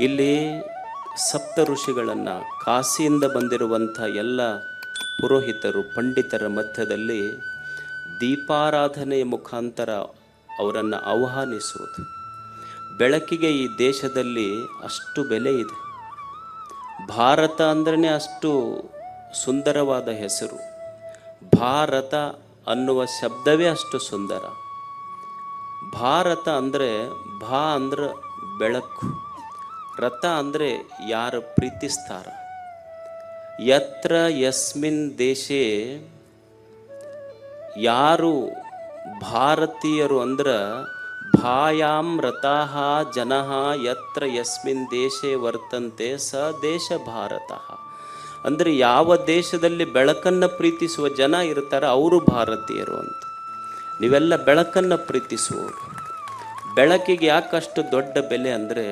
ಇಲ್ಲಿ ಸಪ್ತ ಋಷಿಗಳನ್ನು ಕಾಶಿಯಿಂದ ಬಂದಿರುವಂಥ ಎಲ್ಲ ಪುರೋಹಿತರು, ಪಂಡಿತರ ಮಧ್ಯದಲ್ಲಿ ದೀಪಾರಾಧನೆಯ ಮುಖಾಂತರ ಅವರನ್ನು ಆಹ್ವಾನಿಸುವುದು. ಬೆಳಕಿಗೆ ಈ ದೇಶದಲ್ಲಿ ಅಷ್ಟು ಬೆಲೆ ಇದೆ. ಭಾರತ ಅಂದ್ರೇ ಅಷ್ಟು ಸುಂದರವಾದ ಹೆಸರು. ಭಾರತ ಅನ್ನುವ ಶಬ್ದವೇ ಅಷ್ಟು ಸುಂದರ. ಭಾರತ ಅಂದರೆ ಭಾ ಅಂದ್ರೆ ಬೆಳಕು. ರಥ ಅಂದರೆ ಯಾರು ಪ್ರೀತಿಸ್ತಾರ? ಯತ್ರ ಯಸ್ಮಿನ್ ದೇಶೇ, ಯಾರು ಭಾರತೀಯರು ಅಂದ್ರೆ ಭಾಯಾಂ ರಥ ಜನಃ ಯತ್ರ ಯಸ್ಮಿನ್ ದೇಶೇ ವರ್ತಂತೆ ಸ ದೇಶ ಭಾರತ. ಅಂದರೆ ಯಾವ ದೇಶದಲ್ಲಿ ಬೆಳಕನ್ನು ಪ್ರೀತಿಸುವ ಜನ ಇರ್ತಾರೆ ಅವರು ಭಾರತೀಯರು ಅಂತ. ನೀವೆಲ್ಲ ಬೆಳಕನ್ನು ಪ್ರೀತಿಸುವವರು. ಬೆಳಕಿಗೆ ಯಾಕಷ್ಟು ದೊಡ್ಡ ಬೆಲೆ ಅಂದರೆ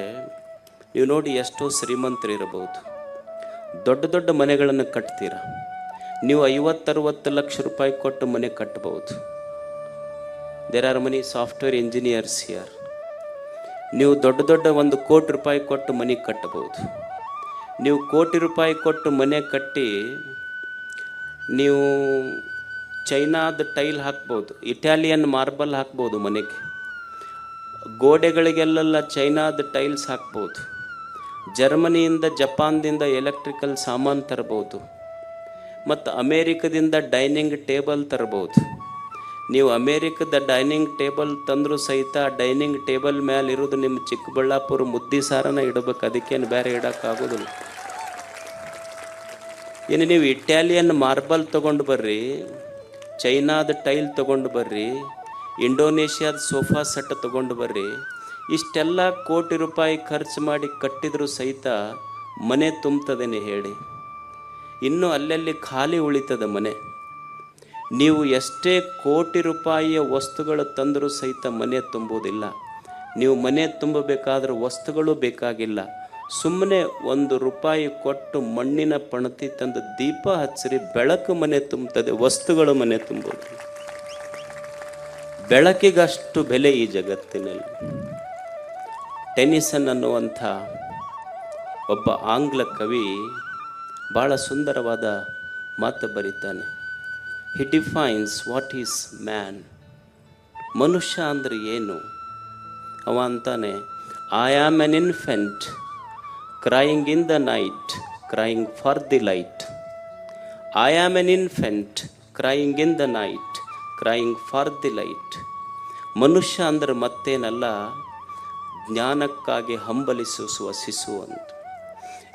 ನೀವು ನೋಡಿ ಎಷ್ಟೋ ಶ್ರೀಮಂತರಿರಬಹುದು. ದೊಡ್ಡ ದೊಡ್ಡ ಮನೆಗಳನ್ನು ಕಟ್ತೀರ? ನೀವು ಐವತ್ತರವತ್ತು ಲಕ್ಷ ರೂಪಾಯಿ ಕೊಟ್ಟು ಮನೆ ಕಟ್ಟಬಹುದು there are many software engineers here ನೀವು ದೊಡ್ಡ ದೊಡ್ಡ ಒಂದು ಕೋಟಿ ರೂಪಾಯಿ ಕೊಟ್ಟು ಮನೆ ಕಟ್ಟಬಹುದು. ನೀವು ಕೋಟಿ ರೂಪಾಯಿ ಕೊಟ್ಟು ಮನೆ ಕಟ್ಟಿ ನೀವು ಚೈನಾದ ಟೈಲ್ ಹಾಕ್ಬೋದು ಇಟಾಲಿಯನ್ ಮಾರ್ಬಲ್ ಹಾಕ್ಬೋದು ಮನೆಗೆ. ಗೋಡೆಗಳಿಗೆಲ್ಲ ಚೈನಾದ ಟೈಲ್ಸ್ ಹಾಕ್ಬೋದು ಜರ್ಮನಿಯಿಂದ ಜಪಾನ್ದಿಂದ ಎಲೆಕ್ಟ್ರಿಕಲ್ ಸಾಮಾನು ತರ್ಬೋದು ಮತ್ತು ಅಮೇರಿಕದಿಂದ ಡೈನಿಂಗ್ ಟೇಬಲ್ ತರ್ಬೋದು ನೀವು ಅಮೇರಿಕದ ಡೈನಿಂಗ್ ಟೇಬಲ್ ತಂದರೂ ಸಹಿತ ಡೈನಿಂಗ್ ಟೇಬಲ್ ಮೇಲೆ ಇರೋದು ನಿಮ್ಮ ಚಿಕ್ಕಬಳ್ಳಾಪುರ ಮುದ್ದಿ ಸಾರನ ಇಡಬೇಕು, ಅದಕ್ಕೇನು ಬೇರೆ ಇಡೋಕ್ಕಾಗೋದಿಲ್ಲ ಇನ್ನು ನೀವು ಇಟಾಲಿಯನ್ ಮಾರ್ಬಲ್ ತೊಗೊಂಡು ಬರ್ರಿ ಚೈನಾದ ಟೈಲ್ ತೊಗೊಂಡು ಬರ್ರಿ ಇಂಡೋನೇಷ್ಯಾದ ಸೋಫಾ ಸೆಟ್ ತೊಗೊಂಡು ಬರ್ರಿ ಇಷ್ಟೆಲ್ಲ ಕೋಟಿ ರೂಪಾಯಿ ಖರ್ಚು ಮಾಡಿ ಕಟ್ಟಿದರೂ ಸಹಿತ ಮನೆ ತುಂಬ್ತದೇನೆ ಹೇಳಿ. ಇನ್ನು ಅಲ್ಲಲ್ಲಿ ಖಾಲಿ ಉಳಿತದ ಮನೆ. ನೀವು ಎಷ್ಟೇ ಕೋಟಿ ರೂಪಾಯಿಯ ವಸ್ತುಗಳು ತಂದರೂ ಸಹಿತ ಮನೆ ತುಂಬುವುದಿಲ್ಲ. ನೀವು ಮನೆ ತುಂಬಬೇಕಾದ್ರೆ ವಸ್ತುಗಳು ಬೇಕಾಗಿಲ್ಲ. ಸುಮ್ಮನೆ ಒಂದು ರೂಪಾಯಿ ಕೊಟ್ಟು ಮಣ್ಣಿನ ಪಣತಿ ತಂದು ದೀಪ ಹಚ್ಚಿರಿ, ಬೆಳಕು ಮನೆ ತುಂಬುತ್ತದೆ, ವಸ್ತುಗಳು ಮನೆ ತುಂಬುವುದು ಬೆಳಕಿಗಷ್ಟು ಬೆಲೆ ಈ ಜಗತ್ತಿನಲ್ಲಿ. ಟೆನಿಸನ್ ಅನ್ನುವಂಥ ಒಬ್ಬ ಆಂಗ್ಲ ಕವಿ ಭಾಳ ಸುಂದರವಾದ ಮಾತು ಬರೀತಾನೆ. He defines what is man ಮನುಷ್ಯ ಅಂದರೆ ಏನು? ಅವ ಅಂತಾನೆ I am an infant crying in the night crying for the light I am an infant crying in the night crying for the light ಮನುಷ್ಯ ಅಂದರೆ ಮತ್ತೇನಲ್ಲ ಜ್ಞಾನಕ್ಕಾಗಿ ಹಂಬಲಿಸುವ ಶಿಶು ಅಂತ.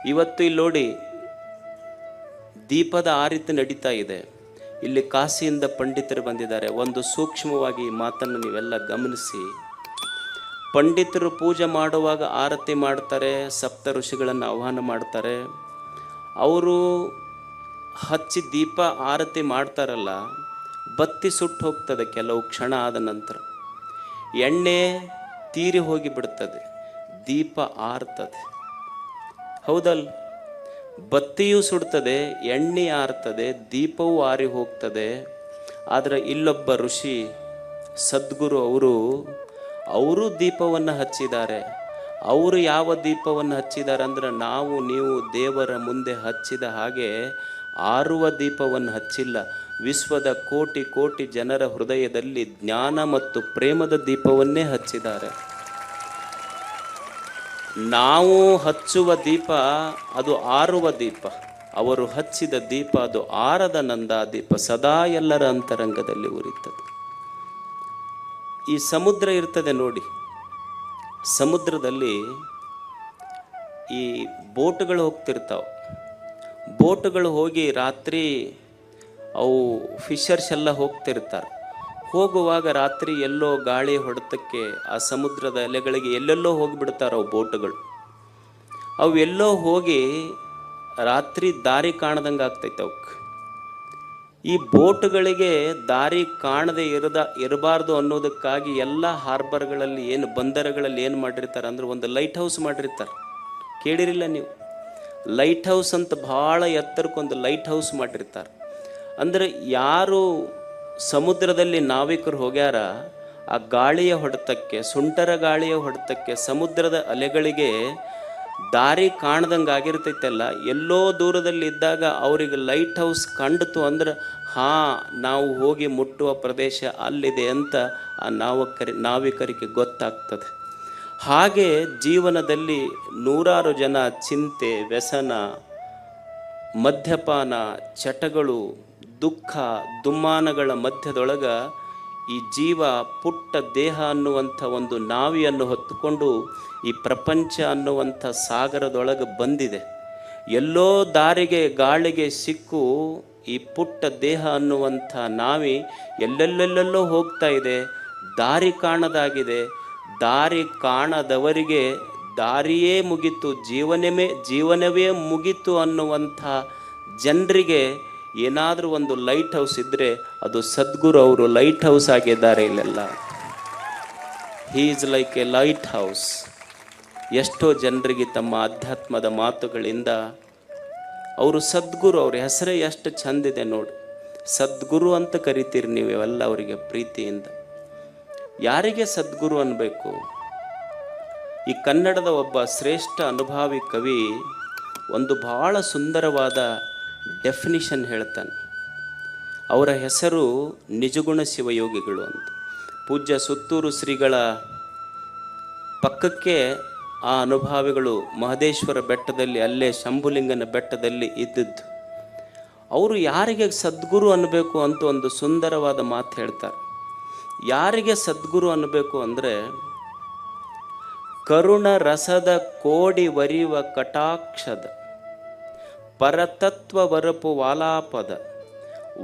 ಇವತ್ತು ಇಲ್ಲಿ ನೋಡಿ, ದೀಪದ ಆರಿತು ನಡೀತಾ ಇದೆ. ಇಲ್ಲಿ ಕಾಶಿಯಿಂದ ಪಂಡಿತರು ಬಂದಿದ್ದಾರೆ. ಒಂದು ಸೂಕ್ಷ್ಮವಾಗಿ ಮಾತನ್ನು ನೀವೆಲ್ಲ ಗಮನಿಸಿ. ಪಂಡಿತರು ಪೂಜೆ ಮಾಡುವಾಗ ಆರತಿ ಮಾಡ್ತಾರೆ, ಸಪ್ತ ಋಷಿಗಳನ್ನು ಆಹ್ವಾನ ಮಾಡ್ತಾರೆ. ಅವರು ಹಚ್ಚಿ ದೀಪ ಆರತಿ ಮಾಡ್ತಾರಲ್ಲ, ಬತ್ತಿ ಸುಟ್ಟು ಹೋಗ್ತದೆ ಕೆಲವು ಕ್ಷಣ ಆದ ನಂತರ. ಎಣ್ಣೆ ತೀರಿ ಹೋಗಿ ಬಿಡ್ತದೆ, ದೀಪ ಆರ್ತದೆ. ಹೌದಲ್? ಬತ್ತಿಯೂ ಸುಡ್ತದೆ, ಎಣ್ಣೆ ಆರ್ತದೆ, ದೀಪವೂ ಆರಿ ಹೋಗ್ತದೆ. ಆದರೆ ಇಲ್ಲೊಬ್ಬ ಋಷಿ, ಸದ್ಗುರು ಅವರು ಅವರು ದೀಪವನ್ನು ಹಚ್ಚಿದ್ದಾರೆ. ಅವರು ಯಾವ ದೀಪವನ್ನು ಹಚ್ಚಿದ್ದಾರೆ ಅಂದ್ರೆ ನಾವು, ನೀವು ದೇವರ ಮುಂದೆ ಹಚ್ಚಿದ ಹಾಗೆ ಆರುವ ದೀಪವನ್ನು ಹಚ್ಚಿಲ್ಲ. ವಿಶ್ವದ ಕೋಟಿ ಕೋಟಿ ಜನರ ಹೃದಯದಲ್ಲಿ ಜ್ಞಾನ ಮತ್ತು ಪ್ರೇಮದ ದೀಪವನ್ನೇ ಹಚ್ಚಿದ್ದಾರೆ. ನಾವು ಹಚ್ಚುವ ದೀಪ ಅದು ಆರುವ ದೀಪ. ಅವರು ಹಚ್ಚಿದ ದೀಪ ಅದು ಆರದ ನಂದ ದೀಪ. ಸದಾ ಎಲ್ಲರ ಅಂತರಂಗದಲ್ಲಿ ಉರಿತದೆ. ಈ ಸಮುದ್ರ ಇರ್ತದೆ ನೋಡಿ. ಸಮುದ್ರದಲ್ಲಿ ಈ ಬೋಟ್ಗಳು ಹೋಗ್ತಿರ್ತಾವೆ. ಬೋಟ್ಗಳು ಹೋಗಿ ರಾತ್ರಿ ಅವು ಫಿಶರ್ಸ್ ಎಲ್ಲ ಹೋಗ್ತಿರ್ತಾರೆ. ಹೋಗುವಾಗ ರಾತ್ರಿ ಎಲ್ಲೋ ಗಾಳಿ ಹೊಡೆತಕ್ಕೆ ಆ ಸಮುದ್ರದ ಎಲೆಗಳಿಗೆ ಎಲ್ಲೆಲ್ಲೋ ಹೋಗಿಬಿಡ್ತಾರೆ ಅವು ಬೋಟ್ಗಳು. ಅವು ಎಲ್ಲೋ ಹೋಗಿ ರಾತ್ರಿ ದಾರಿ ಕಾಣದಂಗೆ ಆಗ್ತೈತೆ ಅವಕ್ಕೆ ಈ ಬೋಟ್ಗಳಿಗೆ ದಾರಿ ಕಾಣದೆ ಇರದ, ಇರಬಾರ್ದು ಅನ್ನೋದಕ್ಕಾಗಿ ಎಲ್ಲ ಹಾರ್ಬರ್ಗಳಲ್ಲಿ ಏನು, ಬಂದರಗಳಲ್ಲಿ ಏನು ಮಾಡಿರ್ತಾರೆ ಅಂದ್ರೆ ಒಂದು ಲೈಟ್ ಹೌಸ್ ಮಾಡಿರ್ತಾರೆ. ಕೇಳಿರಿಲ್ಲ ನೀವು? ಲೈಟ್ ಹೌಸ್ ಅಂತ ಭಾಳ ಎತ್ತರಕ್ಕೊಂದು ಲೈಟ್ ಹೌಸ್ ಮಾಡಿರ್ತಾರೆ. ಅಂದರೆ ಯಾರು ಸಮುದ್ರದಲ್ಲಿ ನಾವಿಕರು ಹೋಗ್ಯಾರ, ಆ ಗಾಳಿಯ ಹೊಡೆತಕ್ಕೆ, ಸುಂಟರ ಗಾಳಿಯ ಹೊಡೆತಕ್ಕೆ ಸಮುದ್ರದ ಅಲೆಗಳಿಗೆ ದಾರಿ ಕಾಣ್ದಂಗೆ ಆಗಿರ್ತೈತಲ್ಲ, ಎಲ್ಲೋ ದೂರದಲ್ಲಿ ಇದ್ದಾಗ ಅವ್ರಿಗೆ ಲೈಟ್ ಹೌಸ್ ಕಂಡಿತು ಅಂದ್ರೆ, ಹಾಂ, ನಾವು ಹೋಗಿ ಮುಟ್ಟುವ ಪ್ರದೇಶ ಅಲ್ಲಿದೆ ಅಂತ ಆ ನಾವಕರಿ, ನಾವಿಕರಿಗೆ ಗೊತ್ತಾಗ್ತದೆ. ಹಾಗೆ ಜೀವನದಲ್ಲಿ ನೂರಾರು ಜನ ಚಿಂತೆ, ವ್ಯಸನ, ಮದ್ಯಪಾನ, ಚಟಗಳು, ದುಃಖ, ದುಮ್ಮಾನಗಳ ಮಧ್ಯದೊಳಗ ಈ ಜೀವ ಪುಟ್ಟ ದೇಹ ಅನ್ನುವಂಥ ಒಂದು ನಾವಿಯನ್ನು ಹೊತ್ತುಕೊಂಡು ಈ ಪ್ರಪಂಚ ಅನ್ನುವಂಥ ಸಾಗರದೊಳಗೆ ಬಂದಿದೆ. ಎಲ್ಲೋ ದಾರಿಗೆ ಗಾಳಿಗೆ ಸಿಕ್ಕು ಈ ಪುಟ್ಟ ದೇಹ ಅನ್ನುವಂಥ ನಾವಿ ಎಲ್ಲೆಲ್ಲೆಲ್ಲೆಲ್ಲೋ ಹೋಗ್ತಾ ಇದೆ. ದಾರಿ ಕಾಣದಾಗಿದೆ. ದಾರಿ ಕಾಣದವರಿಗೆ ದಾರಿಯೇ ಮುಗಿತು. ಜೀವನವೇ ಜೀವನವೇ ಮುಗಿತು ಅನ್ನುವಂಥ ಜನರಿಗೆ ಏನಾದರೂ ಒಂದು ಲೈಟ್ ಹೌಸ್ ಇದ್ದರೆ ಅದು ಸದ್ಗುರು ಅವರು ಲೈಟ್ ಹೌಸ್ ಆಗಿದ್ದಾರೆ ಇಲ್ಲೆಲ್ಲ. He is like a lighthouse ಎಷ್ಟೋ ಜನರಿಗೆ ತಮ್ಮ ಅಧ್ಯಾತ್ಮದ ಮಾತುಗಳಿಂದ ಅವರು ಸದ್ಗುರು, ಅವ್ರ ಹೆಸರೇ ಎಷ್ಟು ಚಂದಿದೆ ನೋಡಿ. ಸದ್ಗುರು ಅಂತ ಕರಿತೀರಿ ನೀವು ಇವೆಲ್ಲ ಅವರಿಗೆ ಪ್ರೀತಿಯಿಂದ. ಯಾರಿಗೆ ಸದ್ಗುರು ಅನ್ನಬೇಕು ಈ ಕನ್ನಡದ ಒಬ್ಬ ಶ್ರೇಷ್ಠ ಅನುಭಾವಿ ಕವಿ, ಒಂದು ಬಹಳ ಸುಂದರವಾದ ಡೆಫಿನಿಷನ್ ಹೇಳ್ತಾನೆ. ಅವರ ಹೆಸರು ನಿಜಗುಣ ಶಿವಯೋಗಿಗಳು ಅಂತ. ಪೂಜ್ಯ ಸುತ್ತೂರು ಶ್ರೀಗಳ ಪಕ್ಕಕ್ಕೆ ಆ ಅನುಭಾವಿಗಳು ಮಹದೇಶ್ವರ ಬೆಟ್ಟದಲ್ಲಿ, ಅಲ್ಲೇ ಶಂಭುಲಿಂಗನ ಬೆಟ್ಟದಲ್ಲಿ ಇದ್ದದ್ದು. ಅವರು ಯಾರಿಗೆ ಸದ್ಗುರು ಅನ್ನಬೇಕು ಅಂತ ಒಂದು ಸುಂದರವಾದ ಮಾತು ಹೇಳ್ತಾರೆ. ಯಾರಿಗೆ ಸದ್ಗುರು ಅನ್ನಬೇಕು ಅಂದರೆ ಕರುಣ ರಸದ ಕೋಡಿ ವರಿವ ಕಟಾಕ್ಷದ ಪರತತ್ವ ವರಪು ವಾಲಾಪದ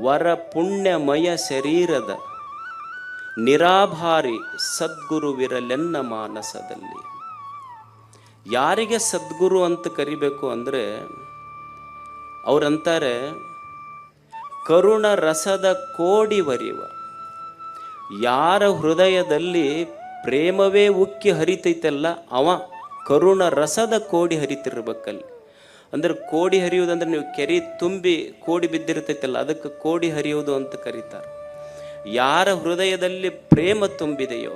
ವರ ಪುಣ್ಯಮಯ ಶರೀರದ, ನಿರಾಭಾರಿ ಸದ್ಗುರುವಿರಲೆನ್ನ ಮಾನಸದಲ್ಲಿ. ಯಾರಿಗೆ ಸದ್ಗುರು ಅಂತ ಕರಿಬೇಕು ಅಂದರೆ, ಅವರಂತಾರೆ ಕರುಣ ರಸದ ಕೋಡಿ ವರಿವ ಯಾರ ಹೃದಯದಲ್ಲಿ ಪ್ರೇಮವೇ ಉಕ್ಕಿ ಹರಿತೈತಲ್ಲ ಅವ ಕರುಣ ರಸದ ಕೋಡಿ ಹರಿತಿರ್ಬೇಕಲ್ಲಿ. ಅಂದ್ರೆ ಕೋಡಿ ಹರಿಯುವುದಂದ್ರೆ ನೀವು ಕೆರೆ ತುಂಬಿ ಕೋಡಿ ಬಿದ್ದಿರ್ತೈತಲ್ಲ, ಅದಕ್ಕೆ ಕೋಡಿ ಹರಿಯುವುದು ಅಂತ ಕರೀತಾರೆ. ಯಾರ ಹೃದಯದಲ್ಲಿ ಪ್ರೇಮ ತುಂಬಿದೆಯೋ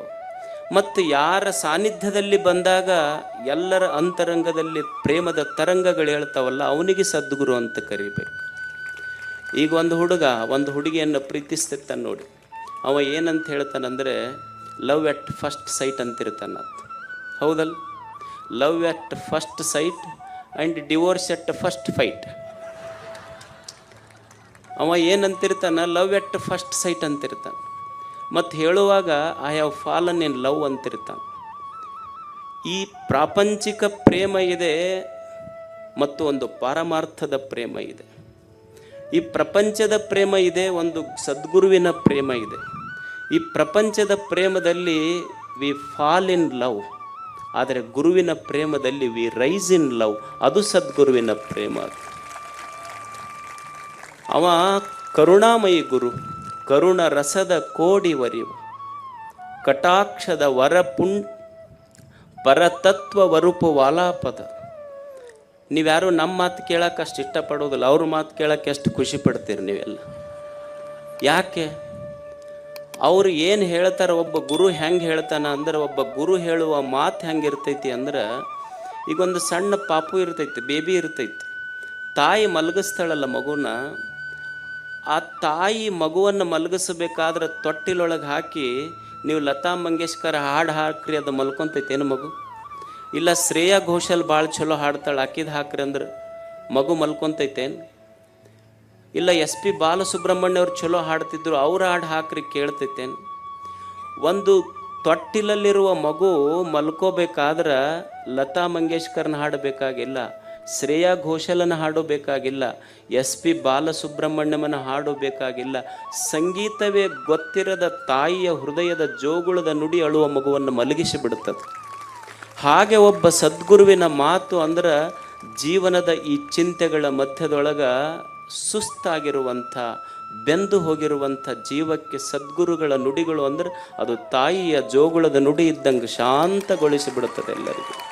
ಮತ್ತು ಯಾರ ಸಾನ್ನಿಧ್ಯದಲ್ಲಿ ಬಂದಾಗ ಎಲ್ಲರ ಅಂತರಂಗದಲ್ಲಿ ಪ್ರೇಮದ ತರಂಗಗಳು ಹೇಳ್ತಾವಲ್ಲ, ಅವನಿಗೆ ಸದ್ಗುರು ಅಂತ ಕರಿಬೇಕು. ಈಗ ಒಂದು ಹುಡುಗ, ಒಂದು ಹುಡುಗಿಯನ್ನು ಪ್ರೀತಿಸ್ತಿರ್ತಾನೆ ನೋಡಿ. ಅವ ಏನಂತ ಹೇಳ್ತಾನಂದರೆ ಲವ್ ಎಟ್ ಫಸ್ಟ್ ಸೈಟ್ ಅಂತಿರ್ತಾನ ಹೌದಲ್ಲ? Love at first sight and divorce at first fight ಅವ ಏನಂತಿರ್ತಾನೆ? ಲವ್ ಎಟ್ ಫಸ್ಟ್ ಸೈಟ್ ಅಂತಿರ್ತಾನೆ. ಮತ್ತು ಹೇಳುವಾಗ I have fallen in love ಅಂತಿರ್ತಾನೆ. ಈ ಪ್ರಾಪಂಚಿಕ ಪ್ರೇಮ ಇದೆ, ಮತ್ತು ಒಂದು ಪಾರಮಾರ್ಥದ ಪ್ರೇಮ ಇದೆ. ಈ ಪ್ರಪಂಚದ ಪ್ರೇಮ ಇದೆ, ಒಂದು ಸದ್ಗುರುವಿನ ಪ್ರೇಮ ಇದೆ. ಈ ಪ್ರಪಂಚದ ಪ್ರೇಮದಲ್ಲಿ ವಿ ಫಾಲ್ ಇನ್ ಲವ್ ಆದರೆ ಗುರುವಿನ ಪ್ರೇಮದಲ್ಲಿ ವಿ ರೈಸ್ ಇನ್ ಲವ್ ಅದು ಸದ್ಗುರುವಿನ ಪ್ರೇಮ. ಅವ ಕರುಣಾಮಯಿ ಗುರು, ಕರುಣ ರಸದ ಕೋಡಿ ವರಿವ ಕಟಾಕ್ಷದ ವರ ಪುಣ್ ಪರತತ್ವ ವರುಪು ವಾಲಾಪದ. ನೀವ್ಯಾರು ನಮ್ಮ ಮಾತು ಕೇಳಕ್ಕೆ ಅಷ್ಟು ಇಷ್ಟಪಡೋದಿಲ್ಲ ಅವ್ರ ಮಾತು ಕೇಳಕ್ಕೆ ಎಷ್ಟು ಖುಷಿ ಪಡ್ತೀರಿ ನೀವೆಲ್ಲ? ಯಾಕೆ? ಅವ್ರು ಏನು ಹೇಳ್ತಾರೆ, ಒಬ್ಬ ಗುರು ಹೆಂಗೆ ಹೇಳ್ತಾನ ಅಂದ್ರೆ, ಒಬ್ಬ ಗುರು ಹೇಳುವ ಮಾತು ಹೆಂಗೆ ಇರ್ತೈತಿ ಅಂದ್ರೆ ಈಗ ಒಂದು ಸಣ್ಣ ಪಾಪು ಇರ್ತೈತಿ, ಬೇಬಿ ಇರ್ತೈತಿ. ತಾಯಿ ಮಲಗಿಸ್ತಾಳಲ್ಲ ಮಗುನ, ಆ ತಾಯಿ ಮಗುವನ್ನು ಮಲಗಿಸಬೇಕಾದ್ರೆ ತೊಟ್ಟಿಲೊಳಗೆ ಹಾಕಿ, ನೀವು ಲತಾ ಮಂಗೇಶ್ಕರ್ ಹಾಡು ಹಾಕ್ರಿ, ಅದು ಮಲ್ಕೊಂತೈತೆ, ಏನು ಮಗು? ಇಲ್ಲ ಶ್ರೇಯಾ ಘೋಷಲ್ ಭಾಳ ಚಲೋ ಹಾಡ್ತಾಳೆ, ಹಾಕಿದ್ ಹಾಕ್ರಿ ಅಂದ್ರೆ ಮಗು ಮಲ್ಕೊಂತೈತೇನು? ಇಲ್ಲ ಎಸ್ ಪಿ ಬಾಲಸುಬ್ರಹ್ಮಣ್ಯ ಅವ್ರು ಚಲೋ ಹಾಡ್ತಿದ್ರು, ಅವ್ರ ಹಾಡು ಹಾಕ್ರಿ ಕೇಳ್ತೈತೇನು. ಒಂದು ತೊಟ್ಟಿಲಲ್ಲಿರುವ ಮಗು ಮಲ್ಕೋಬೇಕಾದ್ರೆ ಲತಾ ಮಂಗೇಶ್ಕರ್ನ ಹಾಡು ಬೇಕಾಗಿಲ್ಲ ಶ್ರೇಯಾ ಘೋಷಲನ ಹಾಡು ಬೇಕಾಗಿಲ್ಲ ಎಸ್ ಪಿ ಬಾಲಸುಬ್ರಹ್ಮಣ್ಯಮನ ಹಾಡು ಬೇಕಾಗಿಲ್ಲ ಸಂಗೀತವೇ ಗೊತ್ತಿರದ ತಾಯಿಯ ಹೃದಯದ ಜೋಗುಳದ ನುಡಿ ಅಳುವ ಮಗುವನ್ನು ಮಲಗಿಸಿ ಬಿಡುತ್ತದೆ. ಹಾಗೆ ಒಬ್ಬ ಸದ್ಗುರುವಿನ ಮಾತು ಅಂದ್ರೆ ಜೀವನದ ಈ ಚಿಂತೆಗಳ ಮಧ್ಯದೊಳಗ ಸುಸ್ತಾಗಿರುವಂಥ ಬೆಂದು ಹೋಗಿರುವಂಥ ಜೀವಕ್ಕೆ ಸದ್ಗುರುಗಳ ನುಡಿಗಳು ಅಂದ್ರೆ ಅದು ತಾಯಿಯ ಜೋಗುಳದ ನುಡಿ ಇದ್ದಂಗೆ ಶಾಂತಗೊಳಿಸಿಬಿಡುತ್ತದೆ ಎಲ್ಲರಿಗೂ.